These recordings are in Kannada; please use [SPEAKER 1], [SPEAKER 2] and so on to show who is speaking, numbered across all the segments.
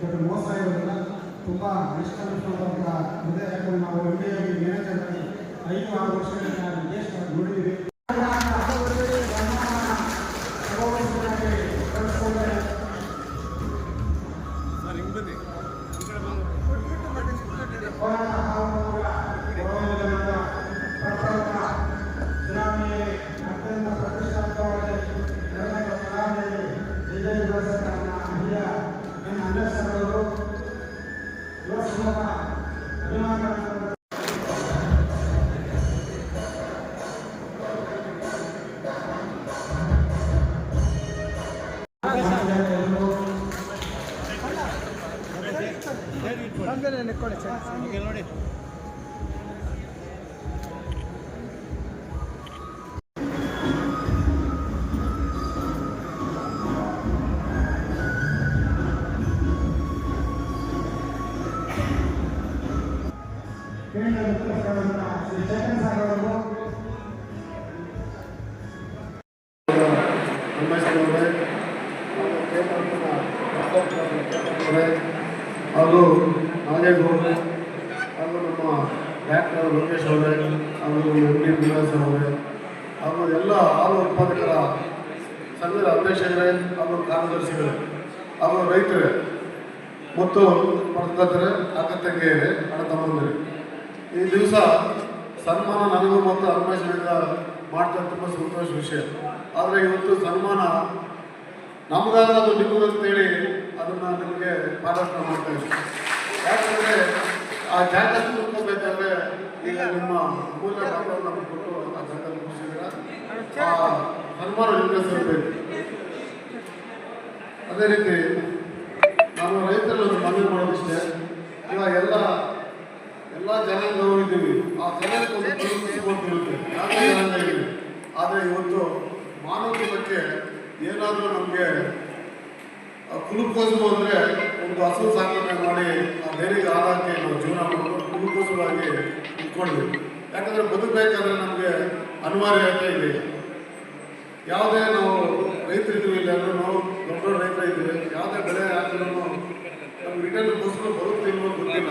[SPEAKER 1] ಬಟ್ ಮೋಸ ಇರೋದಿಲ್ಲ? ತುಂಬ ನಿಷ್ಠಾನಿಷ್ಠವಾದಂಥ ಇದೆ ಯಾಕಂದ್ರೆ ನಾವು ಎಂ ಡಿ ಆಗಿ ಮ್ಯಾನೇಜರ್ ಆಗಿ ಐದು, ಆರು ವರ್ಷಗಳಿಂದ ನಾವು ದೇಶ ನೋಡಿದ್ದೀವಿ. ಕೇಂದ್ರ ನೆಕ್ಕೊಳ್ಳಿ ಸರ್. ನೋಡಿ. ಸರ್ ಅವರು
[SPEAKER 2] ನಾಗೇಗೌಡರು ಅವರು ನಮ್ಮ ಡಾಕ್ಟರ್ ಲೋಕೇಶ್ ಅವರೇ, ಹಾಗೂ ಎಂ ಡಿ ವಿಲಾಸ್ ಅವರೇ, ಹಾಗೂ ಎಲ್ಲ ಹಾಲು ಉತ್ಪಾದಕರ ಸಂಘದ ಅಧ್ಯಕ್ಷರೇ, ಹಾಗೂ ಕಾರ್ಯದರ್ಶಿಗಳೇ ಅವರು ರೈತರೇ, ಮತ್ತು ಪತ್ರಕರ್ತರೇ ಅಕ್ಕ ತಂಗಿಯರೇ ಅಣ್ಣ ಈ ದಿವಸ ಸನ್ಮಾನ ನನಗೂ ಮತ್ತು ಅನ್ವೇಷಣೆಯಿಂದ ಮಾಡ್ತಾ ತುಂಬ ಸಂತೋಷ ವಿಷಯ. ಆದರೆ ಇವತ್ತು ಸನ್ಮಾನ ನಮಗಾದ್ರೆ ಅದು ನಿಮಗೂ ಅಂತೇಳಿ ಅದನ್ನು ನಿಮಗೆ ಪಾದಾರ್ಪಣೆ ಮಾಡ್ತಾ ಇದ್ದೀವಿ ಯಾಕಂದರೆ ಆ ಜಾಗ ತಿಳ್ಕೊಬೇಕಾದ್ರೆ ಈಗ ನಿಮ್ಮ ಮೂಲ ಡಾಕ್ಟರ್ ಕೊಟ್ಟು ಆ ಜಾಗ ಮುಗಿಸಿದ್ದೀರ ಆ ಸೇರಬೇಕು ಅದೇ ರೀತಿ ನಾವು ಒಂದು ಮನವಿ ಮಾಡೋದಿಷ್ಟೇ ಇವಾಗ ಎಲ್ಲ ಎಲ್ಲ ಇದ್ದೀವಿ. ಆ ತಿಳಿಸಿಕೊಟ್ಟಿರುತ್ತೆ ಯಾವುದೇ ಜನಾಂಗ ಆದರೆ ಇವತ್ತು ಮಾನವತೆ ಬಗ್ಗೆ ಏನಾದರೂ ನಮಗೆ ಕುಲುಕೋಸು ಅಂದರೆ ಒಂದು ಹಸು ಸಾಕಣೆ ಮಾಡಿ ಆ ಬೇರೆಗೆ ಆದಾಯಕ್ಕೆ ನಾವು ಜೀವನ ಮಾಡಿಕೊಂಡು ಕುಲುಕೋಸವಾಗಿ ಇಟ್ಕೊಳ್ಬೇಕು ಯಾಕಂದರೆ ಬದುಕಬೇಕಾದ್ರೆ ನಮಗೆ ಅನಿವಾರ್ಯತೆ ಇದೆ. ಯಾವುದೇ ನಾವು ರೈತರಿದ್ದೀವಿ ಇಲ್ಲ ಅಂದ್ರೆ ನಾವು ದೊಡ್ಡ ರೈತರ ಇದ್ದೀವಿ ಯಾವುದೇ ಬೆಳೆ ಹಾಕಿದ್ರು ನಮ್ಗೆ ರಿಟರ್ನ್ ಗೋಸ್ಕರ ಬರುತ್ತೆ ಇಲ್ವೋ ಗೊತ್ತಿಲ್ಲ.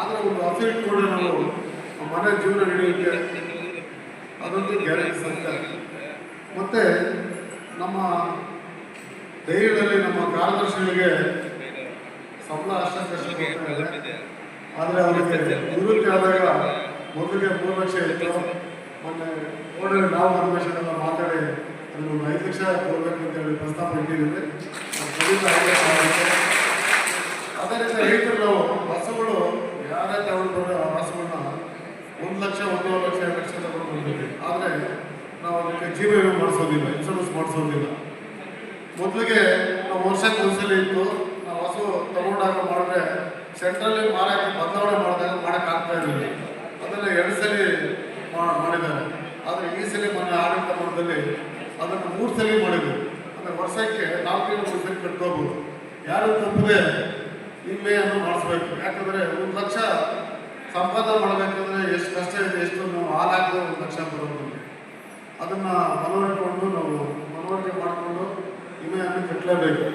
[SPEAKER 2] ಆದರೆ ಒಂದು ಹಸು ಇಟ್ಕೊಂಡ್ರೆ ನಾವು ಮನೆ ಜೀವನ ನಡೆಯೋಕ್ಕೆ ಅದೊಂದು ಗ್ಯಾರಂಟಿ ಸತ್ಯ. ಮತ್ತು ನಮ್ಮ ಧೈರ್ಯದಲ್ಲಿ ನಮ್ಮ ಕಾರ್ಯದರ್ಶಿಗಳಿಗೆ ಸಂಬಳ ಅಷ್ಟೊಂದು ಇದೆ ಆದರೆ ಅವರಿಗೆ ನಿವೃತ್ತಿ ಆದಾಗ ಮೊದಲಿಗೆ ಮೂರು ಲಕ್ಷ ಇತ್ತು. ಮೊನ್ನೆ ನೋಡಿದ್ರೆ ನಾವು ಅನ್ವೇಷಣೆ ಎಲ್ಲ ಮಾತಾಡಿ ಅಲ್ಲಿ ಒಂದು ಐದು ಲಕ್ಷ ಕೊಡಬೇಕು ಅಂತ ಹೇಳಿ ಪ್ರಸ್ತಾಪ ಇಟ್ಟಿದ್ದೀವಿ. ಅದರಿಂದ. ಅದೇ ರೀತಿ ರೈತರು ನಾವು ಬಸ್ಸುಗಳು ಯಾರೇ ತಗೊಂಡ್ರು ಆ ಹಸುಗಳನ್ನ ಒಂದು ಲಕ್ಷ ಒಂದೂವರೆ ಲಕ್ಷ ಎರಡು ಲಕ್ಷ ತಗೊಂಡು ಬಂದಿದ್ದೀವಿ. ಆದರೆ ನಾವು ಅದಕ್ಕೆ ಜೀವ ವಿಮೆ ಮಾಡಿಸೋದಿಲ್ಲ ಇನ್ಸೂರೆನ್ಸ್ ಮಾಡಿಸೋದಿಲ್ಲ. ಮೊದಲಿಗೆ ನಾವು ವರ್ಷಕ್ಕೆ ಒಂದ್ಸಲಿ ಇತ್ತು. ತಗೊಂಡಾಗ ಮಾಡಿದ್ರೆ ಸೆಂಟ್ರಲ್ಲಿ ಮಾರಾಟ ಬದಲಾವಣೆ ಮಾಡಿದಾಗ ಮಾಡೋಕ್ಕಾಗ್ತಾ ಇರಲಿಲ್ಲ. ಅದನ್ನು ಎರಡು ಸಲ ಮಾಡಿದ್ದಾರೆ. ಆದರೆ ಈ ಸಲ ಮೊನ್ನೆ ಆಡಳಿತ ಮಟ್ಟದಲ್ಲಿ ಅದನ್ನು ಮೂರು ಸಲ ಮಾಡಿದ್ರು. ಅಂದರೆ ವರ್ಷಕ್ಕೆ ನಾಲ್ಕು ಮೂರು ಸಲ ಕಟ್ಕೋಬೋದು ಯಾರು ತಪ್ಪದೆ ವಿಮೆಯನ್ನು ಮಾಡಿಸ್ಬೇಕು. ಯಾಕಂದರೆ ಒಂದು ಲಕ್ಷ ಸಂಪಾದನೆ ಮಾಡಬೇಕಂದ್ರೆ ಎಷ್ಟು ಕಷ್ಟ ಇದೆ ಎಷ್ಟು ನಾವು ಹಾಕಿದ್ರೆ ಒಂದು ಲಕ್ಷ ಬರೋದಿಲ್ಲ ಅದನ್ನು ಮನವರಿಕೊಂಡು ನಾವು ಮನವರಿಕೆ ಮಾಡಿಕೊಂಡು ವಿಮೆಯನ್ನು ಕಟ್ಟಲೇಬೇಕು.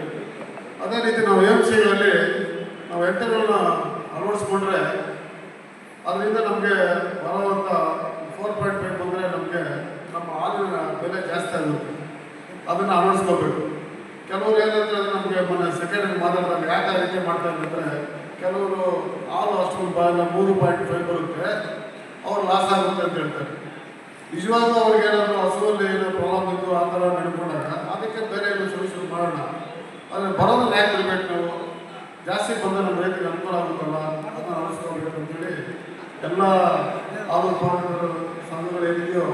[SPEAKER 2] ಅದೇ ರೀತಿ ನಾವು ಎಂ ಅಲ್ಲಿ ನಾವು ಎಂಟರ್ಗಳನ್ನ ಅಳವಡಿಸ್ಕೊಂಡ್ರೆ ಅದರಿಂದ ನಮಗೆ ಬರೋವಂಥ ಫೋರ್ ಪಾಯಿಂಟ್ ಫೈವ್ ಬಂದರೆ ನಮಗೆ ನಮ್ಮ ಹಾಲಿನ ಬೆಲೆ ಜಾಸ್ತಿ ಆಗುತ್ತೆ. ಅದನ್ನು ಅಳವಡಿಸ್ಕೋಬೇಕು. ಕೆಲವರು ಅದು ನಮಗೆ ಮೊನ್ನೆ ಸೆಕೆಂಡ್ ಮಾತಾಡಿದಾಗ ಯಾಕೆ ಆ ರೀತಿ ಮಾಡ್ತಾ ಇದ್ದಾರೆ ಕೆಲವರು ಹಾಲು ಅಷ್ಟು ಬಾಯಿಲ್ಲ, ಮೂರು ಪಾಯಿಂಟ್ ಫೈವ್ ಬರುತ್ತೆ, ಅವ್ರು ಲಾಸ್ ಆಗುತ್ತೆ ಅಂತ ಹೇಳ್ತಾರೆ. ನಿಜವಾಗ್ಲೂ ಅವ್ರಿಗೆ ಏನಾದರೂ ಹಸುವಲ್ಲಿ ಏನೋ ಪ್ರಾಬ್ಲಮ್ ಇತ್ತು, ಆ ಥರ ನಡ್ಕೊಂಡಾಗ ಅದಕ್ಕೆ ಬೇರೆ ಏನೋ ಸೊಲ್ಯೂಷನ್ ಮಾಡೋಣ. ಆದರೆ ಬರೋದನ್ನ ಯಾಕೆ ಬಿಡಬೇಕು ನಾವು. ಜಾಸ್ತಿ ಬಂದರೆ ನಮ್ಮ ರೈತರಿಗೆ ಅನುಕೂಲ ಆಗುತ್ತಲ್ಲ, ಅದನ್ನು ಅಳಿಸ್ಕೋಬೇಕು ಅಂತೇಳಿ ಎಲ್ಲ ಹಾಲು ಉತ್ಪಾದಕರ ಸಂಘಗಳು ಏನಿದೆಯೋ,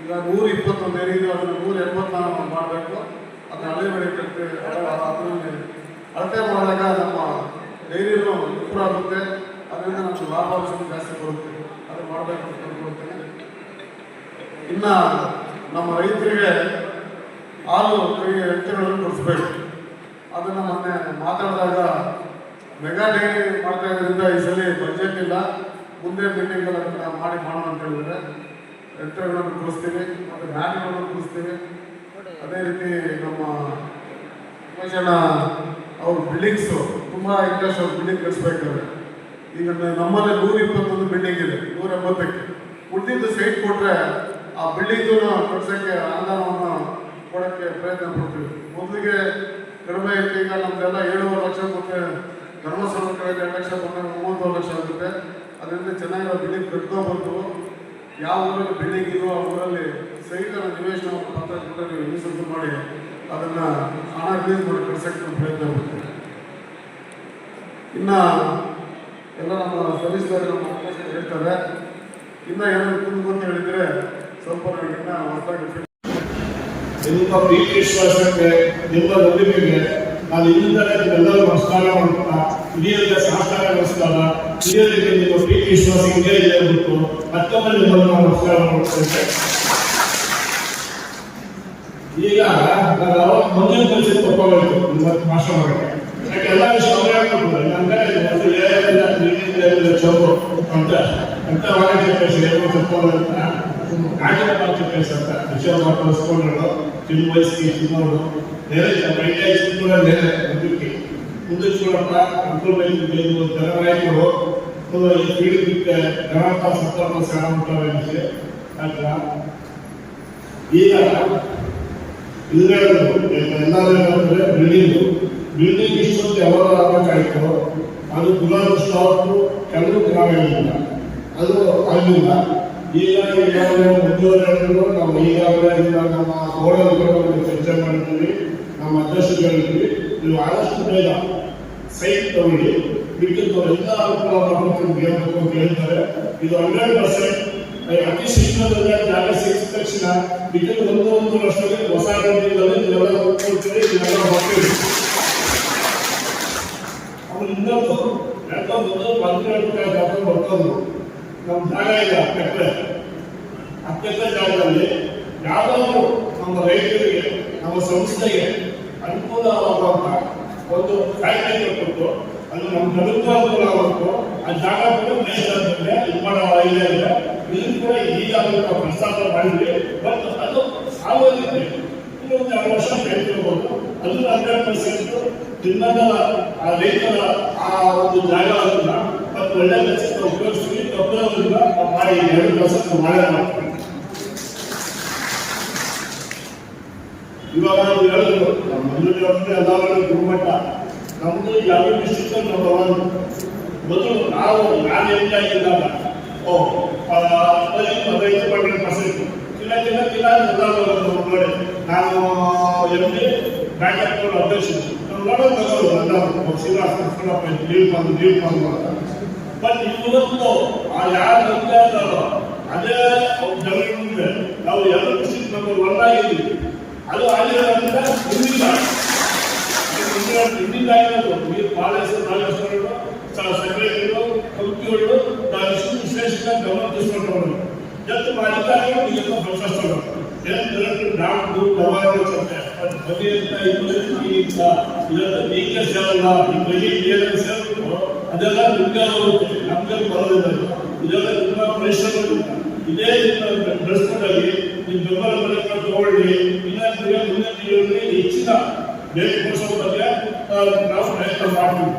[SPEAKER 2] ಈಗ ನೂರ ಇಪ್ಪತ್ತೊಂದು ಏನಿದೆಯೋ ಅದನ್ನು ನೂರ ಎಂಬತ್ನಾಲ್ಕು ಮಾಡಬೇಕು. ಅದನ್ನ ಹಳೆ ಬೆಳೆ ಕಟ್ಟಿ ಅದರಲ್ಲಿ ಅಳತೆ ಮಾಡಿದಾಗ ನಮ್ಮ ಡೈರಿನೂ ಇಂಪ್ರೂವ್ ಆಗುತ್ತೆ. ಅದರಿಂದ ನಮಗೆ ಲಾಭಾಂಶ ಜಾಸ್ತಿ ಬರುತ್ತೆ. ಅದು ಮಾಡಬೇಕು ಅಂತ ಅಂದ್ಕೊಳ್ತೇನೆ ಇನ್ನು ನಮ್ಮ ರೈತರಿಗೆ ಹಾಲು ಕೈ ವ್ಯಕ್ತಿಗಳನ್ನು ಕೊಡಿಸ್ಬೇಕು. ಅದನ್ನು ಮೊನ್ನೆ ಮಾತಾಡಿದಾಗ ಮೆಗಾ ಡೈರಿ ಮಾಡ್ತಾ ಇರೋದ್ರಿಂದ ಈ ಸಲ ಬಜೆಟ್ ಇಲ್ಲ. ಮುಂದೆ ಮೀಟಿಂಗ್ ಎಲ್ಲ ಮಾಡಿ ಮಾಡೋಣ ಅಂತ ಹೇಳಿದ್ರೆ ಯಂತ್ರಗಳನ್ನು ಕೊಡಿಸ್ತೀವಿ ಮತ್ತು ಮ್ಯಾಟ್ಗಳನ್ನು ಕೊಡಿಸ್ತೀವಿ ಅದೇ ರೀತಿ ನಮ್ಮ ಜನ ಅವ್ರ ಬಿಲ್ಡಿಂಗ್ಸು ತುಂಬ ಇಂಟ್ರೆಸ್ಟ್ ಅವ್ರ ಬಿಲ್ಡಿಂಗ್ ಕಟ್ಸ್ಬೇಕಾದ್ರೆ. ಈಗ ನಮ್ಮಲ್ಲಿ ನೂರ ಇಪ್ಪತ್ತೊಂದು ಬಿಲ್ಡಿಂಗ್ ಇದೆ ನೂರ ಎಂಬತ್ತಕ್ಕೆ ಉಳಿದಿದ್ದು ಸೈಟ್ ಕೊಟ್ಟರೆ ಆ ಬಿಲ್ಡಿಂಗ್ ಕಟ್ಸೋಕ್ಕೆ ಅನುದಾನವನ್ನು ಕೊಡೋಕ್ಕೆ ಪ್ರಯತ್ನ ಪಡ್ತೀವಿ ಮೊದಲಿಗೆ ಕಡಿಮೆ ಇತ್ತು ಈಗ ನಮ್ದೆಲ್ಲ ಏಳುವರೆ ಲಕ್ಷ ಕೊಟ್ಟರೆ ಧರ್ಮಸ್ಥಳ ಕಡೆ ಎರಡು ಲಕ್ಷ ಕೊಟ್ಟರೆ ಮೂವತ್ತು ಲಕ್ಷ ಆಗುತ್ತೆ. ಅದರಿಂದ ಚೆನ್ನಾಗಿರೋ ಬಿಲ್ಡಿಂಗ್ ಕಟ್ಕೊಬಾರ್ದು ಯಾವ ಊರಲ್ಲಿ ಬಿಲ್ಡಿಂಗ್ ಇದೆಯೋ ಆ ಊರಲ್ಲಿ ಸಹಿತ ನಿವೇಶನ ಪತ್ರ ನೀವು ಇನ್ಸೂರೆನ್ಸ್ ಮಾಡಿ. ಅದನ್ನು ಹಣ ರಿಲೀಸ್ ಮಾಡಿ ಕಳ್ಸಕ್ಕೆ ನಾವು ಪ್ರಯತ್ನ ಆಗುತ್ತೆ ಇನ್ನು ಎಲ್ಲ ನಮ್ಮ ಸದಸ್ಯರು ನಮ್ಮ ಹೇಳ್ತಾರೆ. ಇನ್ನು ಏನಾದ್ರು ಅಂತ ಹೇಳಿದರೆ ಸ್ವಲ್ಪ ನನಗೆ ಇನ್ನೂ
[SPEAKER 3] ನಿಮ್ಮ ಪ್ರೀತಿ ವಿಶ್ವಾಸಕ್ಕೆ ನಿಮ್ಮ ನಂಬಿಕೆಗೆ ನಾನು ಇಲ್ಲಿಂದಲೇ ನಿಮ್ಮೆಲ್ಲರೂ ನಮಸ್ಕಾರ ಮಾಡ್ತಾ ಹಿರಿಯರಿಗೆ ಸಹಕಾರ ನಮಸ್ಕಾರ, ಹಿರಿಯರಿಗೆ ನಿಮ್ಮ ಪ್ರೀತಿ ವಿಶ್ವಾಸ ಹಿರಿಯ ಅಂದ್ಬಿಟ್ಟು ಮತ್ತೊಮ್ಮೆ ನಿಮ್ಮನ್ನು ನಾವು ನಮಸ್ಕಾರ ಮಾಡ್ತೇವೆ ಈಗ ನಾನು ಮುಂದಿನ ಪರಿಸ್ಥಿತಿ ತಪ್ಪಬೇಕು ಇವತ್ತು ಭಾಷಣ ಮಾಡೋಕ್ಕೆ. ಯಾಕೆ ಎಲ್ಲ ವಿಷಯ ನೀರಿಲ್ಲ ಚೌಕು ಅಂತ ಅಂತ ವಾಣಿಜ್ಯ ಕೆಲಸ ಏನೋ ತಪ್ಪಾಗ ಅಂತ ಕಾಗಿನ ಕೆಲಸ ಅಂತ ವಿಷಯ ಮಾತಾಡಿಸ್ಕೊಂಡ್ರು ನಿಮ್ಮ ವಯಸ್ಸಿಗೆ ಸುಮಾರು ನೆರೆ ಕೂಡ ನೆರೆ, ಮುಂದಕ್ಕೆ. ಮುಂದಕ್ಕೆ ಚೂಡಪ್ಪ ಅಂಕಲ್ ಬೈಕ್ ಬೈಲು ಜನರಾಯಿಗಳು ಹಿಡಿದಿಕ್ಕೆ ಗಣಪ ಸತ್ತಪ್ಪ ಸಾಮಂತವಾಗಿ ಅಲ್ಲ ಈಗ ಇದುಗಳನ್ನು ಎಲ್ಲಾದ್ರೆ ಬಿಲ್ಡಿಂಗು. ಬಿಲ್ಡಿಂಗ್ ಇಷ್ಟೊಂದು ಯಾವಾಗ ಆಗಬೇಕಾಯಿತು ಅದು ಗುಲಾಬಿ ಸ್ಟಾಪ್ ಕೆಲವು ಗುಲಾಬಿ ಅದು ಆಗಿಲ್ಲ ಈಗ ಈಗಾಗಲೇ ಮುಂದುವರೆದು ನಾವು ಈಗಾಗಲೇ ಈಗ ನಮ್ಮ ಬೋರ್ಡಲ್ಲಿ ಚರ್ಚೆ ಮಾಡಿದ್ವಿ ನಮ್ಮ ಅಧ್ಯಕ್ಷಗಳಿದ್ವಿ ನೀವು ಆದಷ್ಟು ಬೇಗ ಸೈಟ್ ತಗೊಳ್ಳಿ ಬಿಟ್ಟಿದ್ದು ಎಲ್ಲ ಅನುಕೂಲ ಮಾಡ್ಕೊಂಡು ಹೇಳ್ತಾರೆ ಇದು ಹಂಡ್ರೆಡ್ ಪರ್ಸೆಂಟ್ ಅತಿ ಶೀಘ್ರದಲ್ಲೇ ಜಾಗ ಸಿಕ್ಕ ತಕ್ಷಣ ಬಿಟ್ಟಿದ್ದು ಒಂದು ಒಂದು ಹೊಸ ಗಂಟೆಗಳಲ್ಲಿ ನೀವೆಲ್ಲ ಹೋಗ್ತೀರಿ ಅವ್ರು ಇನ್ನೊಂದು ಜಾಗ ಬರ್ತದ್ರು ನಮ್ಮ ಜಾಗ ಇದೆ ಹತ್ತೆಕರೆ ಅತ್ಯಂತ ಜಾಗದಲ್ಲಿ ಯಾವ್ದಾದ್ರು ನಮ್ಮ ರೈತರಿಗೆ, ನಮ್ಮ ಸಂಸ್ಥೆಗೆ ಅನುಕೂಲವಾಗುವಂತ ಒಂದು ಕಾಯ್ದೆ ಕೊಟ್ಟು ಅದು ನಮ್ಮ ಜನಕ್ಕೂ ಅನುಕೂಲ ಆಗುತ್ತೆ ಆ ಜಾಗ ಕೂಡ ಇದು ಮಾಡೋ ಇದೆ ಇದೆ ಇದನ್ನು ಕೂಡ ಈಗಾಗಲೇ ಪ್ರಸ್ತಾಪ ಮಾಡಿದ್ವಿ. ಬಟ್ ಅದು ಆಗೋದಿದೆ ಇನ್ನೊಂದು ಎರಡು ವರ್ಷ ಬೇಕಿರ್ಬೋದು ಅದು ಹಂಡ್ರೆಡ್ ಪರ್ಸೆಂಟ್ ತಿನ್ನದ ಆ ರೈತರ ಆ ಒಂದು ಜಾಗ ಅದನ್ನ ಮತ್ತು ಒಳ್ಳೆ ಕೆಲಸಕ್ಕೆ ನಾವು ಮಾಡಿ ಎರಡು ಕೆಲಸ ಮಾಡೇ ಇವಾಗ ನಾವು ಹೇಳಿದ್ರು ನಮ್ಮ ಮಂಜೂರಿ ಅವ್ರಿಗೆ ಎಲ್ಲರೂ ಗುರುಮಟ್ಟ ನಮ್ದು ಯಾವ ಡಿಸ್ಟಿಕ್ ಒನ್ ಮೊದಲು ನಾವು ನಾನು ಎಂತ ಇದ್ದಾಗ ಓ ಹದಿನೈದು ಹದಿನೈದು ಪರ್ಸೆಂಟ್ ಇಲ್ಲ ಇಲ್ಲ ಇಲ್ಲ ಎಲ್ಲರೂ ನೋಡಿ ನಾನು ಬ್ಯಾಂಕ್ ಎಲ್ಲ ಶ್ರೀನಿವಾಸ ಕೃಷ್ಣಪ್ಪ ಲೀವ್ ಬಂದು ಲೀವ್ ಬಂದು ಬಟ್ ಇವತ್ತು ಆ ಯಾರು ನಂಬ್ತಾ ಇದ್ದಾರೋ ಅದೇ ಜನರ ಮುಂದೆ. ನಾವು ಎರಡು ಡಿಸ್ಟ್ರಿಕ್ಟ್ ನಂಬರ್ ಒನ್ ಅದು ಆಗಿರೋದ್ರಿಂದ ಮುಂದಿನ ಹಿಂದಿನ ಆಗಿರೋದು. ನೀವು ಪಾಲಿಸ ಪಾಲಿಸ್ಕೊಂಡು ಸೆಕ್ರೆಟರಿಗಳು ಕಂಪ್ನಿಗಳು ನಾವು ಇಷ್ಟು ವಿಶೇಷ ಗಮನ ಏನು ನಾವು ದವಾಖಾನೆ ಚರ್ಚೆ? ಬಗೆ ಅಂತ ಇದು ಈಗ ಇದನ್ನು ನೀಕೆ ಸೇರಲ್ಲ ಈ ಬಗೆ ಏನು ಸೇರಿದ್ರು ಅದೆಲ್ಲ ನಿಮ್ಗೆ ನಮ್ಗೆ ಬರೋದಿಲ್ಲ. ಇದೆಲ್ಲ ತುಂಬಾ ಪರಿಶ್ರಮ. ಇದೇ ಬೆಳೆಸ್ಕೊಂಡಾಗಿ ನಿಮ್ಮ ಬೆಂಬಲ ಬೆಲೆಗಳನ್ನು ತಗೊಳ್ಳಿ ಇನ್ನೊಂದು ಮುಂದಿನ ಹೆಚ್ಚಿನ ಬೇರೆ ಆ, ನಾವು ಪ್ರಯತ್ನ ಮಾಡ್ತೀವಿ